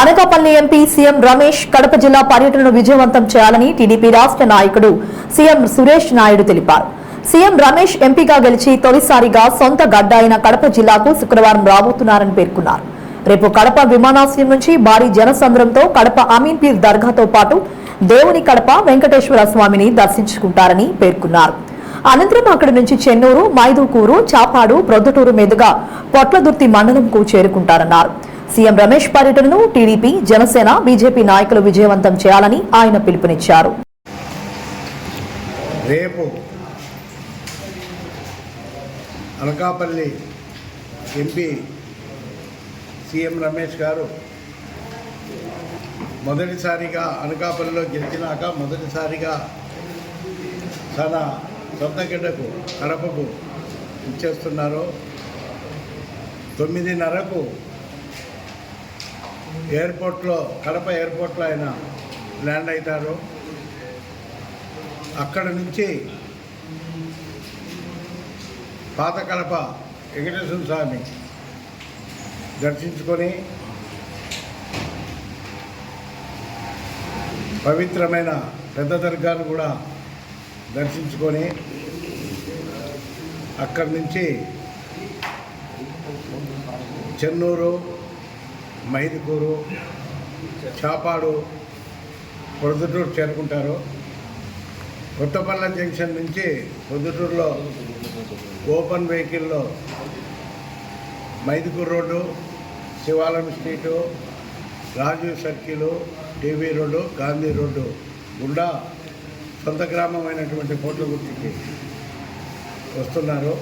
Anakapalli MP CM Ramesh Kadapa జిల్లా పర్యటనను విజయవంతం చేయాలని టీడీపీ రాష్ట్ర నాయకుడు సీఎం సురేష్ నాయుడు తెలిపారు. సీఎం రమేష్ ఎంపీగా గెలిచి తొలిసారిగా సొంత గడ్డ అయిన కడప జిల్లాకు శుక్రవారం రాబోతున్నారని పేర్కొన్నారు. రేపు కడప విమానాశ్రయం నుంచి భారీ జనసంద్రంతో కడప అమీన్పీర్ దర్గాతో పాటు దేవుని కడప వెంకటేశ్వర స్వామిని దర్శించుకుంటారని పేర్కొన్నారు. అనంతరం అక్కడి నుంచి చెన్నూరు మైదుకూరు చాపాడు ప్రొద్దుటూరు మీదుగా పొట్లదుర్తి మండలంకు చేరుకుంటారన్నారు. సీఎం రమేష్ పర్యటనను టీడీపీ జనసేన బీజేపీ నాయకులు విజయవంతం చేయాలని ఆయన పిలుపునిచ్చారు. రేపు అనకాపల్లి ఎంపీ సీఎం రమేష్ గారు మొదటిసారిగా అనకాపల్లిలో గెలిచినాక మొదటిసారిగా తన సొంత గిడ్డకు కడపకు ఇచ్చేస్తున్నారు తొమ్మిదిన్నరకు ఎయిర్పోర్ట్లో కడప ఎయిర్పోర్ట్లో ఆయన ల్యాండ్ అవుతారు అక్కడ నుంచి పాత కడప వెంకటేశ్వర స్వామి దర్శించుకొని పవిత్రమైన పెద్ద దర్గాను కూడా దర్శించుకొని అక్కడి నుంచి చెన్నూరు మైదుకూరు చాపాడు పొద్దుటూరు చేరుకుంటారు. కొత్తపల్లం జంక్షన్ నుంచి పొద్దుటూరులో ఓపెన్ వెహికల్లో మైదుకూరు రోడ్డు శివాలయం street Rajiv circle TV road Gandhi road గుండా సొంత గ్రామమైనటువంటి కోట్లగుర్తికి వస్తున్నారు.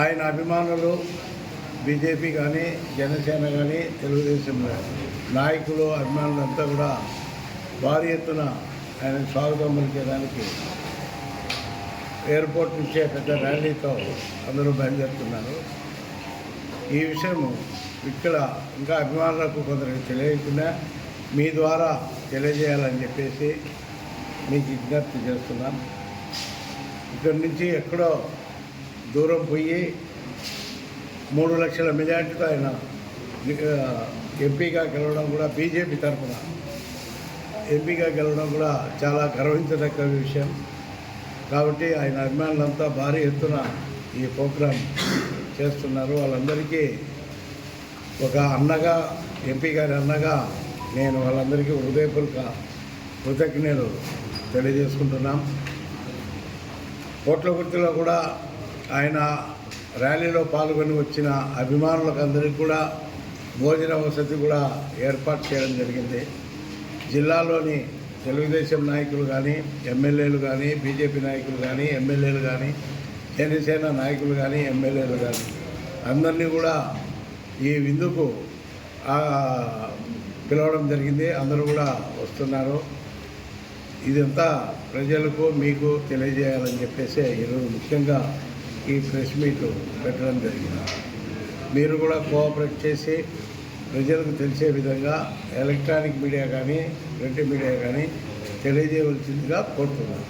ఆయన అభిమానులు బీజేపీ కానీ జనసేన కానీ తెలుగుదేశం నాయకులు అభిమానులు అంతా కూడా భారీ ఎత్తున ఆయన స్వాగతం పలికేదానికి ఎయిర్పోర్ట్ నుంచే పెద్ద ర్యాలీతో అందరూ బయలుదేరుతున్నారు. ఈ విషయం ఇక్కడ ఇంకా అభిమానులకు కొందరికి తెలియకుండా మీ ద్వారా తెలియజేయాలని చెప్పేసి మీకు విజ్ఞప్తి చేస్తున్నాం. ఇక్కడి నుంచి ఎక్కడో దూరం పోయి మూడు లక్షల మెజార్టీతో ఆయన ఎంపీగా గెలవడం కూడా బీజేపీ తరఫున ఎంపీగా గెలవడం కూడా చాలా గర్వించదగ్గ విషయం. కాబట్టి ఆయన అభిమానులంతా భారీ ఎత్తున ఈ ప్రోగ్రాం చేస్తున్నారు. వాళ్ళందరికీ ఒక అన్నగా ఎంపీ గారి అన్నగా నేను వాళ్ళందరికీ హృదయపూర్వక కృతజ్ఞతలు తెలియజేసుకుంటున్నాం. కోట్ల గుర్తులో కూడా ఆయన ర్యాలీలో పాల్గొని వచ్చిన అభిమానులకు అందరికీ కూడా భోజన వసతి కూడా ఏర్పాటు చేయడం జరిగింది. జిల్లాలోని తెలుగుదేశం నాయకులు కానీ ఎమ్మెల్యేలు కానీ బీజేపీ నాయకులు కానీ ఎమ్మెల్యేలు కానీ జనసేన నాయకులు కానీ ఎమ్మెల్యేలు కానీ అందరినీ కూడా ఈ విందుకు పిలవడం జరిగింది. అందరూ కూడా వస్తున్నారు. ఇదంతా ప్రజలకు మీకు తెలియజేయాలని చెప్పేసి ఈరోజు ముఖ్యంగా ఈ ప్రెస్ మీట్ పెట్టడం జరిగింది. మీరు కూడా కోఆపరేట్ చేసి ప్రజలకు తెలిసే విధంగా ఎలక్ట్రానిక్ మీడియా కానీ ప్రింట్ మీడియా కానీ తెలియజేయవలసిందిగా కోరుతున్నాను.